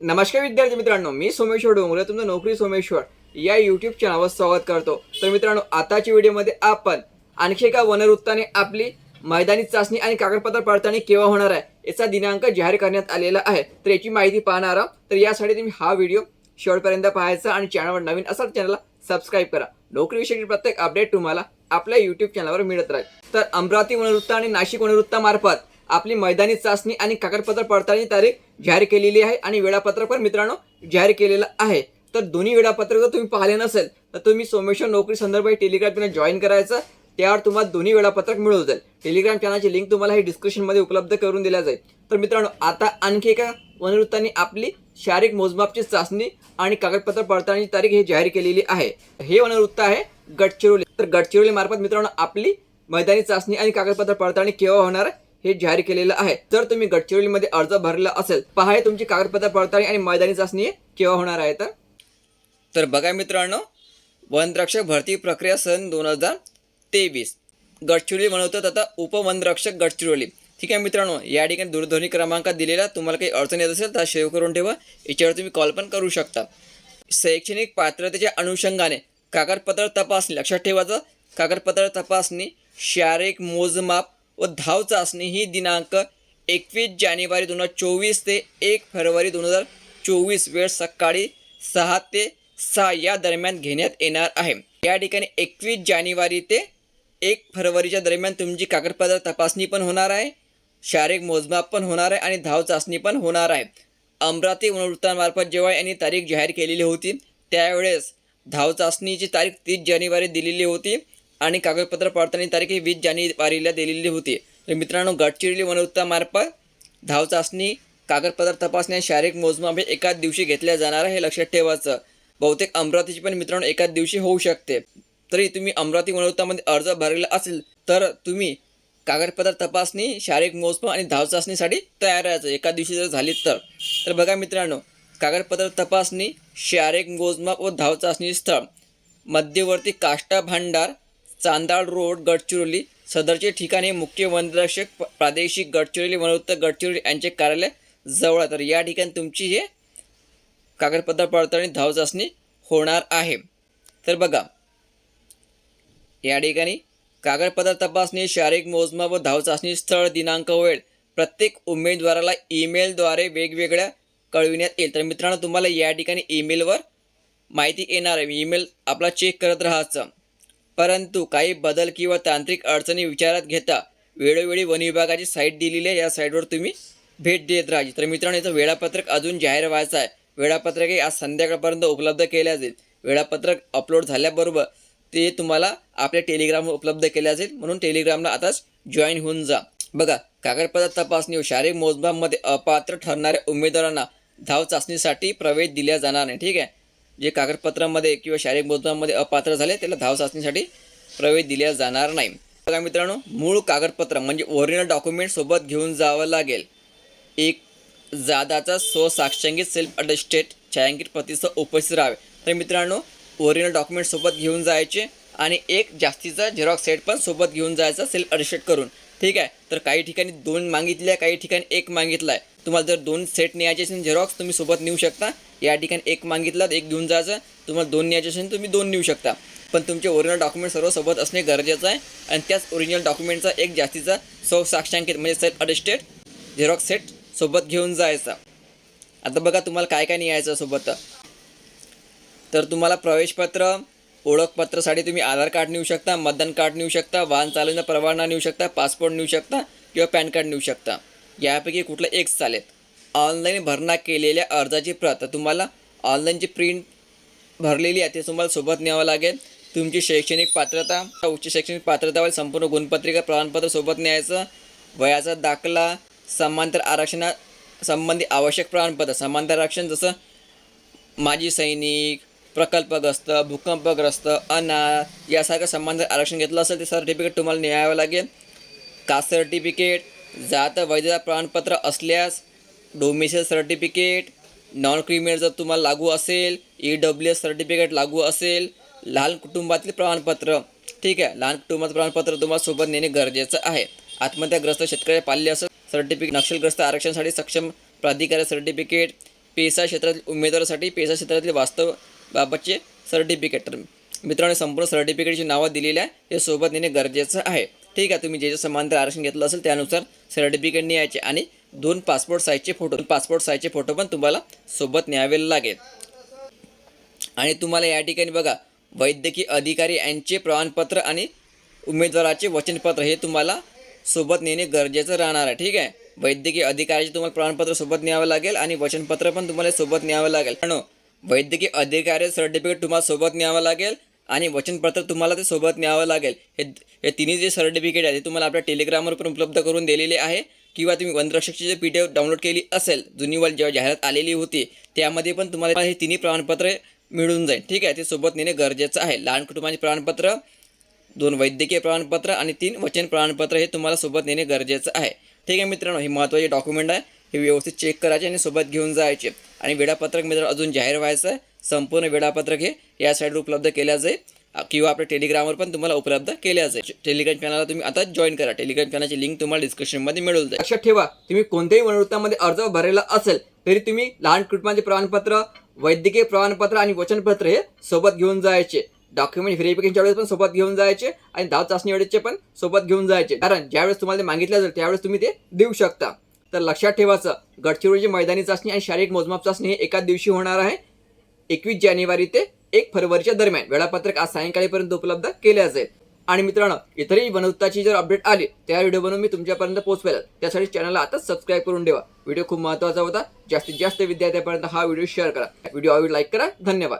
नमस्कार विद्यार्थी मित्रांनो मी सोमेश्वर डोंगरे तुमचं नोकरी सोमेश्वर या युट्यूब चॅनलवर स्वागत करतो. तर मित्रांनो आताच्या व्हिडिओमध्ये आपण आणखी एका वनवृत्ताने आपली मैदानी चाचणी आणि कागदपत्र पडताळणी केव्हा होणार आहे याचा दिनांक जाहीर करण्यात आलेला आहे. तर याची माहिती पाहणार आहोत. तर यासाठी तुम्ही हा व्हिडिओ शेवटपर्यंत पाहायचा आणि चॅनलवर नवीन असाल चॅनलला सबस्क्राईब करा. नोकरीविषयी प्रत्येक अपडेट तुम्हाला आपल्या युट्यूब चॅनलवर मिळत राहील. तर अमरावती वनवृत्त आणि नाशिक वनवृत्तामार्फत आपली मैदानी चाचणी आणि कागदपत्र पडताळणी तारीख जाहीर केलेली आहे आणि वेळापत्रक पण मित्रांनो जाहीर केलेलं आहे. तर दोन्ही वेळापत्रक जर तुम्ही पाहिले नसेल तर तुम्ही सोमेश्वर नोकरी संदर्भात टेलिग्राम चॅनल जॉईन करायचं. त्यावर तुम्हाला दोन्ही वेळापत्रक मिळून जाईल. टेलिग्राम चॅनलची लिंक तुम्हाला हे डिस्क्रिप्शनमध्ये उपलब्ध करून दिल्या जाईल. तर मित्रांनो आता आणखी एका वनवृत्तांनी आपली शारीरिक मोजमापची चाचणी आणि कागदपत्र पडताळणीची तारीख ही जाहीर केलेली आहे. हे वनवृत्त आहे गडचिरोली. तर गडचिरोली मार्फत मित्रांनो आपली मैदानी चाचणी आणि कागदपत्र पडताळणी केव्हा होणार आहे? हे जाहीर केलेलं आहे. जर तुम्ही गडचिरोलीमध्ये अर्ज भरला असेल पहा हे तुमची कागदपत्र पडताळणी आणि मैदानी चाचणी केव्हा होणार आहे तर? तर बघा मित्रांनो वनरक्षक भरती प्रक्रिया सन दोन हजार तेवीस. गडचिरोली म्हणवतात आता उपवनरक्षक गडचिरोली. ठीक आहे मित्रांनो या ठिकाणी दूरध्वनी क्रमांक दिलेला तुम्हाला काही अडचण येत असेल तर सेव्ह करून ठेवा. याच्यावर तुम्ही कॉल पण करू शकता. शैक्षणिक पात्रतेच्या अनुषंगाने कागदपत्र तपासणी लक्षात ठेवायचं कागदपत्र तपासणी शारीरिक मोजमाप व धाव चाचणी ही दिनांक एकवीस जानेवारी दोन हजार चोवीस ते एक फरवरी दोन हजार चोवीस वेळ सकाळी सहा ते सहा या दरम्यान घेण्यात येणार आहे. या ठिकाणी एकवीस जानेवारी ते एक फरवरीच्या दरम्यान तुमची कागदपत्र तपासणी पण होणार आहे शारीरिक मोजमाप पण होणार आहे आणि धाव चाचणी पण होणार आहे. अमरावती वनवृत्तांमार्फत जेव्हा यांनी तारीख जाहीर केलेली होती त्यावेळेस धाव चाचणीची तारीख तीस जानेवारी दिलेली होती. आणि कागदपत्र पडताळणी तारीख ही वीस जानेवारीला दिलेली होती. तर मित्रांनो गडचिरोली वनवृत्तामार्फत धाव चाचणी कागदपत्र तपासणी आणि शारीरिक मोजमाप हे एकाच दिवशी घेतल्या जाणार आहे हे लक्षात ठेवायचं. बहुतेक अमरावतीची पण मित्रांनो एकाच दिवशी होऊ शकते. तरी तुम्ही अमरावती वनवृत्तामध्ये अर्ज भरलेला असेल तर तुम्ही कागदपत्र तपासणी शारीरिक मोजमाप आणि धाव चाचणीसाठी तयार राहायचं. एका दिवशी जर झाली तर. तर बघा मित्रांनो कागदपत्र तपासणी शारीरिक मोजमाप व धाव चाचणी स्थळ. मध्यवर्ती काष्टा भांडार चांदाळ रोड गडचिरोली. सदरचे ठिकाणी मुख्य वनरक्षक प्रादेशिक गडचिरोली वनवृत्त गडचिरोली यांचे कार्यालय जवळ तर या ठिकाणी तुमची हे कागदपत्र पडताळणी धावचाचणी होणार आहे. तर बघा या ठिकाणी कागदपत्र तपासणी शारीरिक मोजमाप व धावचाचणी स्थळ दिनांक वेळ. प्रत्येक उमेदवाराला ईमेलद्वारे वेगवेगळ्या कळविण्यात येईल. तर मित्रांनो तुम्हाला या ठिकाणी ईमेलवर माहिती येणार आहे. ईमेल आपला चेक करत राहायचं. परंतु काही बदल किंवा तांत्रिक अडचणी विचारात घेता वेळोवेळी वन विभागाची साईट दिलेली आहे. या साईटवर तुम्ही भेट देत राहायची तर मित्रांनो याचं वेळापत्रक अजून जाहीर व्हायचं आहे. वेळापत्रकही आज संध्याकाळपर्यंत उपलब्ध केले जाईल वेळापत्रक अपलोड झाल्याबरोबर ते तुम्हाला आपल्या टेलिग्रामवर उपलब्ध केले जाईल म्हणून टेलिग्रामला आताच जॉईन होऊन जा. बघा कागदपत्र तपासणी व शारीरिक मोजमापमध्ये अपात्र ठरणाऱ्या उमेदवारांना धाव चाचणीसाठी प्रवेश दिला जाणार नाही. ठीक आहे? जे कागदपत्रामध्ये किंवा शारीरिक मोजमापमध्ये अपात्र झाले त्याला धाव चाचणीसाठी प्रवेश दिला जाणार नाही. बघा मित्रांनो मूळ कागदपत्र म्हणजे ओरिजिनल डॉक्युमेंट सोबत घेऊन जावं लागेल. एक जादाचा स्वसाक्षांकित सेल्फ अटेस्टेड छायांकित प्रतिसह उपस्थित राहावे. तर मित्रांनो ओरिजिनल डॉक्युमेंट सोबत घेऊन जायचे आणि एक जास्तीचा झेरॉक्स सेट पण सोबत घेऊन जायचा सेल्फ अटेस्टेड करून. ठीक आहे? तर काही ठिकाणी दोन मागितल्या काही ठिकाणी एक मागितला आहे तुम्हाला जर दोन सेट न्यायचे असेल झेरॉक्स तुम्ही सोबत नेऊ शकता. या ठिकाणी एक मागितला तर एक घेऊन जायचं. तुम्हाला दोन न्यायचे असेल तुम्ही दोन नेऊ शकता. पण तुमचे ओरिजिनल डॉक्युमेंट सर्व सोबत असणे गरजेचं आहे. आणि त्याच ओरिजिनल डॉक्युमेंटचा एक जास्तीचा सौ साक्षांकित म्हणजे सेट अटेस्टेड झेरॉक्स सेट सोबत घेऊन जायचा. आता बघा तुम्हाला काय काय न्यायचं सोबत. तर तुम्हाला प्रवेशपत्र ओळखपत्रासाठी तुम्ही आधार कार्ड नेऊ शकता मतदान कार्ड नेऊ शकता वाहन चालवण्याचा परवाना नेऊ शकता पासपोर्ट नेऊ शकता किंवा पॅन कार्ड नेऊ शकता. यापैकी कुठलं एक चालेल? ऑनलाईन भरणा केलेल्या अर्जाची प्रत. तुम्हाला तुम्हाला ऑनलाईनची प्रिंट भरलेली आहे ते तुम्हाला सोबत न्यावं लागेल. तुमची शैक्षणिक पात्रता उच्च शैक्षणिक पात्रतावर संपूर्ण गुणपत्रिका प्रमाणपत्र सोबत न्यायचं वयाचा दाखला समांतर आरक्षणा संबंधी आवश्यक प्रमाणपत्र समांतर आरक्षण जसं माजी सैनिक प्रकल्पग्रस्त भूकंपग्रस्त अनाथ यासारखं समांतर आरक्षण घेतलं असेल ते सर्टिफिकेट तुम्हाला न्यावं लागेल. कास्ट सर्टिफिकेट जात वैधता प्रमाणपत्र असल्यास डोमिशन सर्टिफिकेट नॉन क्रिमिनल जर तुम्हाला लागू असेल ई डब्ल्यू एस सर्टिफिकेट लागू असेल लहान कुटुंबातील प्रमाणपत्र ठीक आहे लहान कुटुंबाचं प्रमाणपत्र तुम्हाला सोबत नेणे गरजेचं आहे. आत्महत्याग्रस्त शेतकरी पाल्य असं सर्टिफिकेट नक्षलग्रस्त आरक्षणासाठी सक्षम प्राधिकारी सर्टिफिकेट पेसा क्षेत्रातील उमेदवारासाठी पेसा क्षेत्रातील वास्तव बाबतचे सर्टिफिकेट तर मित्रांनो संपूर्ण सर्टिफिकेटची नावं दिलेली आहे हे सोबत नेणे गरजेचं आहे. ठीक आहे तुम्ही जे जे समांतर आरक्षण घेतलं असेल त्यानुसार सर्टिफिकेट न्यायचे आणि दोन पासपोर्ट साईजचे फोटो पासपोर्ट साईजचे फोटो पण तुम्हाला सोबत न्यावे लागेल. आणि तुम्हाला या ठिकाणी बघा वैद्यकीय अधिकारी यांचे प्रमाणपत्र आणि उमेदवाराचे वचनपत्र हे तुम्हाला सोबत नेणे गरजेचं राहणार आहे. ठीक आहे? वैद्यकीय अधिकाऱ्याचे तुम्हाला प्रमाणपत्र सोबत न्यावं लागेल आणि वचनपत्र पण तुम्हाला सोबत न्यावं लागेल. पण वैद्यकीय अधिकारी सर्टिफिकेट तुम्हाला सोबत न्यावं लागेल आणि वचनपत्र तुम्हाला ते सोबत न्यावं लागेल. हे हे तिन्ही जे सर्टिफिकेट आहे ते तुम्हाला आपल्या टेलिग्रामवर पण उपलब्ध करून दिलेले आहे. किंवा तुम्ही वनरक्षकची J P D F download केली असेल जुनीवाल जेव्हा जाहिरात आलेली होती त्यामध्ये पण तुम्हाला हे तिन्ही प्रमाणपत्र मिळून जाईल. ठीक आहे? ते सोबत नेणे गरजेचं आहे. लहान कुटुंबाचे प्रमाणपत्र दोन वैद्यकीय प्रमाणपत्र आणि तीन वचन प्रमाणपत्र हे तुम्हाला सोबत नेणे गरजेचं आहे. ठीक आहे मित्रांनो? हे महत्त्वाचे डॉक्युमेंट आहे. हे व्यवस्थित चेक करायचे आणि सोबत घेऊन जायचे. आणि वेळापत्रक मित्रांनो अजून जाहीर व्हायचं आहे. संपूर्ण वेळापत्रक हे या साईडवर उपलब्ध केल्या जाईल. किंवा आपल्या टेलिग्रामवर पण तुम्हाला उपलब्ध केल्या जाईल. टेलिग्राम चॅनलला तुम्ही आता जॉईन करा. टेलिग्राम चॅनलची लिंक तुम्हाला डिस्क्रिप्शनमध्ये मिळून जाईल. लक्षात ठेवा तुम्ही कोणत्याही वनवृत्तामध्ये अर्ज भरलेला असेल तरी तुम्ही लहान कुटुंबाचे प्रमाणपत्र वैद्यकीय प्रमाणपत्र आणि वचनपत्र हे सोबत घेऊन जायचे. डॉक्युमेंट व्हेरिफिकेशनच्या वेळेस पण सोबत घेऊन जायचे आणि दाव चाचणी वेळेसचे पण सोबत घेऊन जायचे. कारण ज्यावेळेस तुम्हाला ते मागितलं जाईल त्यावेळेस तुम्ही ते देऊ शकता. तर लक्षात ठेवायचं गडचिरोलीची मैदानी चाचणी आणि शारीरिक मोजमाप चाचणी हे एकाच दिवशी होणार आहे. एकवीस जानेवारी ते एक फरवरीच्या दरम्यान वेळापत्रक आज सायंकाळीपर्यंत उपलब्ध केले जाईल आणि मित्रांनो इतरही बनवताची जर अपडेट आली त्या व्हिडिओ बनवून मी तुमच्यापर्यंत पोहोचवेल त्यासाठी चॅनलला आता सबस्क्राईब करून ठेवा. व्हिडिओ खूप महत्त्वाचा होता. जास्तीत जास्त विद्यार्थ्यांपर्यंत हा व्हिडिओ शेअर करा. व्हिडिओ आवड लाईक करा. धन्यवाद.